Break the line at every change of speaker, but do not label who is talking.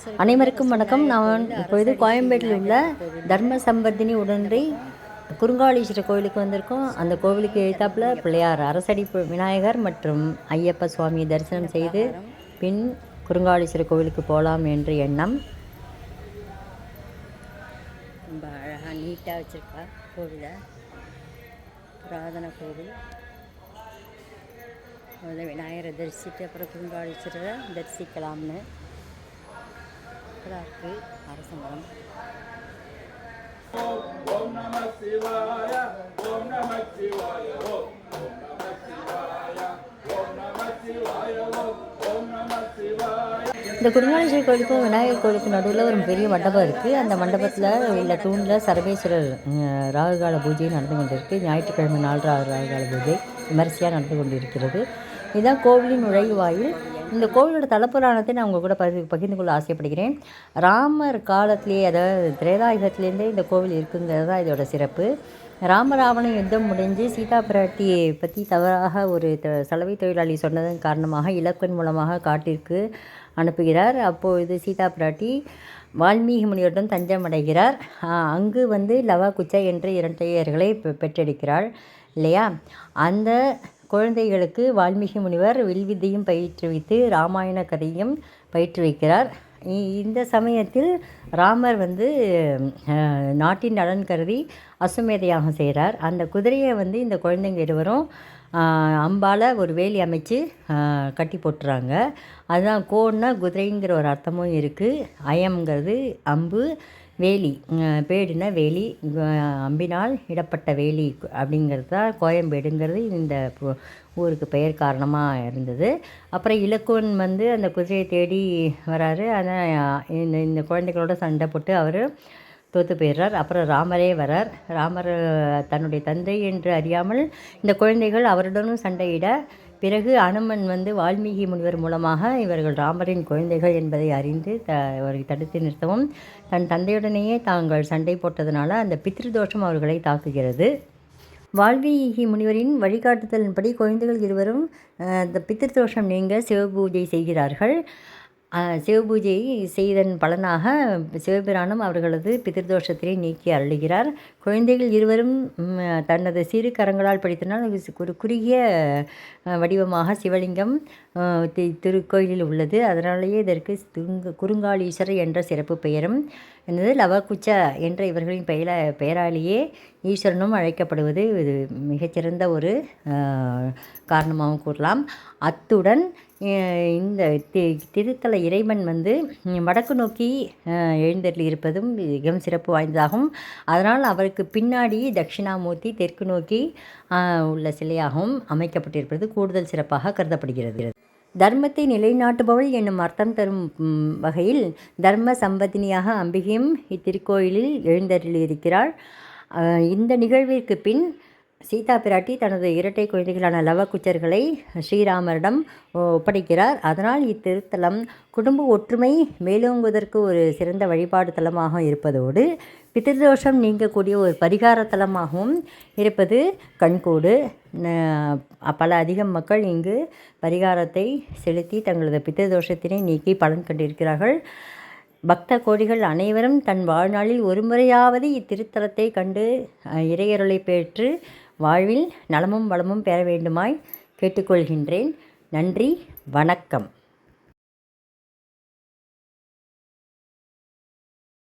அனைவருக்கும் வணக்கம். நான் இப்பொழுது கோயம்பேட்டில் உள்ள தர்ம சம்பர்தினி உடனடி குறுங்காளீஸ்வரர் கோவிலுக்கு வந்திருக்கோம். அந்த கோவிலுக்கு எழுத்தாப்புல பிள்ளையார் அரசடி விநாயகர் மற்றும் ஐயப்ப சுவாமியை தரிசனம் செய்து பின் குறுங்காளீஸ்வரர் கோவிலுக்கு போகலாம் என்ற எண்ணம். ரொம்ப அழகாக நீட்டாக வச்சுருக்கா கோவிலை. புராதன கோவில். முதல்ல விநாயகரை தரிசிட்டு அப்புறம் குறுங்காளீஸ்வரரை தரிசிக்கலாம்னு. சூப்பராக இருக்குது அரசமரம் இந்த குருங்காலேஸ்வரர் கோயிலுக்கும் விநாயகர் கோயிலுக்கும் நடுவில் ஒரு பெரிய மண்டபம் இருக்குது அந்த மண்டபத்தில் உள்ள தூணில் சர்வேஸ்வரர் ராகுகால பூஜை நடந்து கொண்டிருக்கு. ஞாயிற்றுக்கிழமை நாள் ராகுகால பூஜை விமரிசையாக நடந்து கொண்டிருக்கிறது. இதுதான் கோவிலின் நுழைவாயில். இந்த கோவிலோட தலைப்புராணத்தை நான் உங்கள் கூட பகிர்ந்து பகிர்ந்து கொள்ள ஆசைப்படுகிறேன். ராமர் காலத்திலேயே அதாவது திரேதாயுகத்திலேருந்தே இந்த கோவில் இருக்குங்கிறது தான் இதோட சிறப்பு. ராமராவண யுத்தம் முடிஞ்சு சீதா பிராட்டியை பற்றி தவறாக ஒரு த சலவை தொழிலாளி சொன்னதன் காரணமாக இலக்கண் மூலமாக காட்டிற்கு அனுப்புகிறார். அப்பொழுது சீதா பிராட்டி வால்மீகி முனிவரிடம் தஞ்சம் அடைகிறார். அங்கு வந்து லவா குச்சா என்ற இரண்டையர்களை பெ- பெற்றெடுக்கிறாள் இல்லையா? அந்த குழந்தைகளுக்கு வால்மீகி முனிவர் வில்வித்தையும் பயிற்றுவித்து ராமாயண கதையும் பயிற்றுவிக்கிறார். இ- இந்த சமயத்தில் ராமர் வந்து நாட்டின் நலன் கருதி அசுமேதையாக செய்கிறார் அந்த குதிரையை வந்து இந்த குழந்தைங்க இருவரும் அம்பால் ஒரு வேலி அமைச்சு கட்டி போட்டுறாங்க. அதுதான் கோன்னா குதிரைங்கிற ஒரு அர்த்தமும் இருக்குது அயம்ங்கிறது அம்பு வேலி. பேடுனா வேலி அம்பினால் இடப்பட்ட வேலி அப்படிங்கிறது தான் கோயம்பேடுங்கிறது இந்த ஊருக்கு பெயர் காரணமாக இருந்தது. அப்புறம் இலக்குவன் வந்து அந்த குதிரையை தேடி வராரு. ஆனால் இந்த இந்த குழந்தைகளோட சண்டை போட்டு அவர் தோற்று போயிடுறார். அப்புறம் ராமரே வரார். ராமர் தன்னுடைய தந்தை என்று அறியாமல் இந்த குழந்தைகள் அவருடனும் சண்டையிட பிறகு அனுமன் வந்து வால்மீகி முனிவர் மூலமாக இவர்கள் ராமரின் குழந்தைகள் என்பதை அறிந்து த அவரை தடுத்து நிறுத்தவும் தன் தந்தையுடனேயே தாங்கள் சண்டை போட்டதனால அந்த பித்ருதோஷம் அவர்களை தாக்குகிறது. வால்மீகி முனிவரின் வழிகாட்டுதலின்படி குழந்தைகள் இருவரும் அஹ், இந்த பித்திருதோஷம் நீங்க சிவபூஜை செய்கிறார்கள். சிவபூஜையை செய்தன் பலனாக சிவபிரானும் அவர்களது பிதிர்தோஷத்தினை நீக்கி அருளுகிறார். குழந்தைகள் இருவரும் தனது சிறு கரங்களால் படித்தனால் ஒரு குறுகிய வடிவமாக சிவலிங்கம் தி- திருக்கோயிலில் உள்ளது. அதனாலேயே இதற்கு துங்க குறுங்காலீஸ்வரர் என்ற சிறப்பு பெயரும் என்னது லவகுச்ச என்ற இவர்களின் பெயர பெயராலேயே ஈஸ்வரனும் அழைக்கப்படுவது இது மிகச்சிறந்த ஒரு காரணமாகவும் கூறலாம். அத்துடன் இந்த தி திருத்தல இறைவன் வந்து வடக்கு நோக்கி எழுந்தருளி இருப்பதும் மிகவும் சிறப்பு வாய்ந்ததாகும். அதனால் அவருக்கு பின்னாடி தட்சிணாமூர்த்தி தெற்கு நோக்கி உள்ள சிலையாகவும் அமைக்கப்பட்டிருப்பது கூடுதல் சிறப்பாக கருதப்படுகிறது. தர்மத்தை நிலைநாட்டுபவள் என்னும் அர்த்தம் தரும் வகையில் தர்ம சம்பதினியாக அம்பிகையும் இத்திருக்கோயிலில் எழுந்தருளியிருக்கிறாள். இந்த நிகழ்விற்கு பின் சீதா பிராட்டி தனது இரட்டை குழந்தைகளான லவக்குச்சர்களை ஸ்ரீராமரிடம் ஒப்படைக்கிறார். அதனால் இத்திருத்தலம் குடும்ப ஒற்றுமை மேலோங்குவதற்கு ஒரு சிறந்த வழிபாடு தலமாக இருப்பதோடு பித்திருதோஷம் நீங்கக்கூடிய ஒரு பரிகார தலமாகவும் இருப்பது கண்கூடு. பல அதிகம் மக்கள் இங்கு பரிகாரத்தை செலுத்தி தங்களது பித்திருதோஷத்தினை நீக்கி பலன் கண்டிருக்கிறார்கள். பக்த கோடிகள் அனைவரும் தன் வாழ்நாளில் ஒரு முறையாவது இத்திருத்தலத்தை கண்டு இறையருளை பெற்று வாழ்வில் நலமும் வளமும் பெற வேண்டுமாய் கேட்டுக்கொள்கின்றேன். நன்றி வணக்கம்.